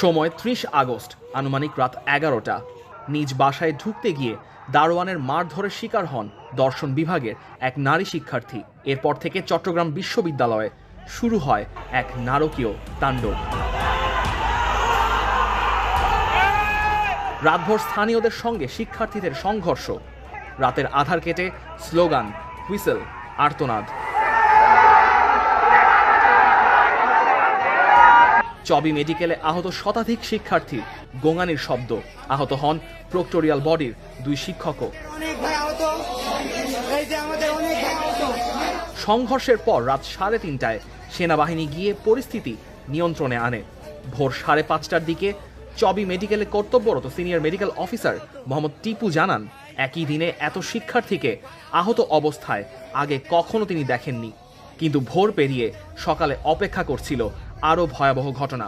সময় ত্রিশ আগস্ট, আনুমানিক রাত এগারোটা। নিজ বাসায় ঢুকতে গিয়ে দারোয়ানের মারধরের শিকার হন দর্শন বিভাগের এক নারী শিক্ষার্থী। এরপর থেকে চট্টগ্রাম বিশ্ববিদ্যালয়ে শুরু হয় এক নারকীয় তাণ্ডব। রাতভর স্থানীয়দের সঙ্গে শিক্ষার্থীদের সংঘর্ষ। রাতের আধার কেটে স্লোগান, হুইসেল, আর্তনাদ। চবি মেডিকেলে আহত শতাধিক শিক্ষার্থী গোঙানির শব্দ। আহত হন প্রক্টোরিয়াল বডির দুই শিক্ষকও। সংঘর্ষের পর রাত সাড়ে তিনটায় সেনাবাহিনী গিয়ে পরিস্থিতি নিয়ন্ত্রণে আনে। ভোর সাড়ে পাঁচটার দিকে চবি মেডিকেলে কর্তব্যরত senior medical officer Mohammad Tipu জানান, একই দিনে এত শিক্ষার্থীকে আহত অবস্থায় আগে কখনো তিনি দেখেননি। কিন্তু ভোর পেরিয়ে সকালে অপেক্ষা করছিল আরও ভয়াবহ ঘটনা।